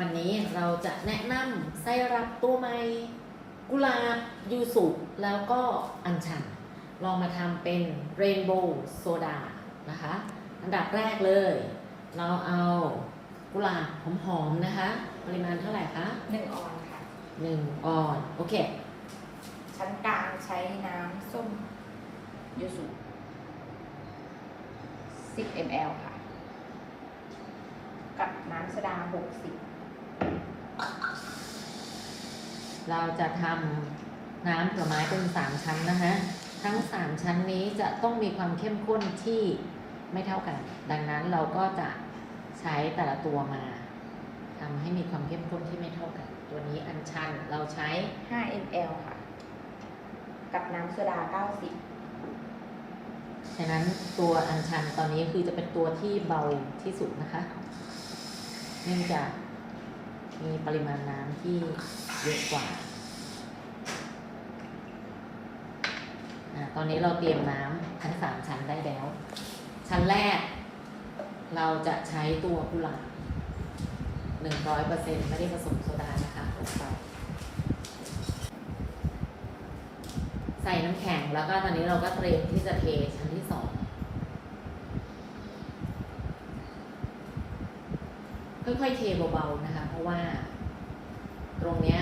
วันนี้เราจะแนะนำไส้รับตัวใหม่กุหลาบยูสุแล้วก็อัญชัน ลองมาทำเป็นเรนโบว์โซดานะคะ อันดับแรกเลย เราเอากุหลาบหอมๆนะคะ ปริมาณเท่าไหร่คะหนึ่งออนค่ะหนึ่งออน โอเค ชั้นกลางใช้น้ำส้มยูสุ10 ml ค่ะ กับน้ำสดา เราจะทำน้ำผลไม้เป็นสามชั้นนะคะทั้งสามชั้นนี้จะต้องมีความเข้มข้นที่ไม่เท่ากัน ดังนั้นเราก็จะใช้แต่ละตัวมาทำให้มีความเข้มข้นที่ไม่เท่ากัน ตัวนี้อัญชันเราใช้60 5 ml ค่ะ กับน้ำโซดา 90 ฉะนั้นตัวอัญชันตอนนี้คือจะเป็นตัวที่เบาที่สุดนะคะ เนื่องจาก มีปริมาณน้ำที่เยอะกว่าอตอนนี้เราเตรียมน้ำทั้งสามชั้นได้แล้ว ชั้นแรก เราจะใช้ตัวกุหลาบหนึ่งร้อยเปอร์เซ็นไม่ได้ผสมโซดานะคะลงไปใส่น้ำแข็งแล้วก็ตอนนี้เราก็เตรียมที่จะเทชั้นที่สอง ค่อยๆเทเบาๆนะคะ เพราะว่าตรงเนี้ย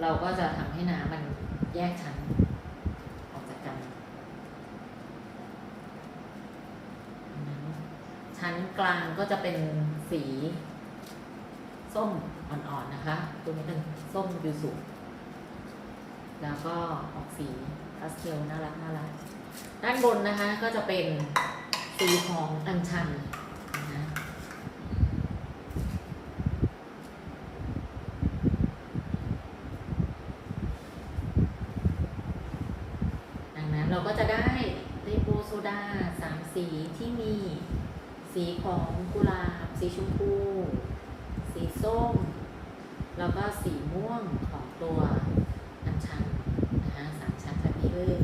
เราก็จะทำให้น้ำมันแยกชั้นออกจากกันชั้นกลางก็จะเป็นสีส้มอ่อนๆนะคะ ตัวนี้เป็นส้มยูสุแล้วก็ออกสีพาสเทลน่ารักน่ารักด้านบนนะคะก็จะเป็นสีของอัญชันนะคะ ดังนั้นเรา ก็จะได้เรนโบโซดาสามสีที่มี สีของกุหลาบ สีชมพู สีส้ม แล้วก็สีม่วงของตัวอัญชันนะคะสามชั้นแบบนี้เลย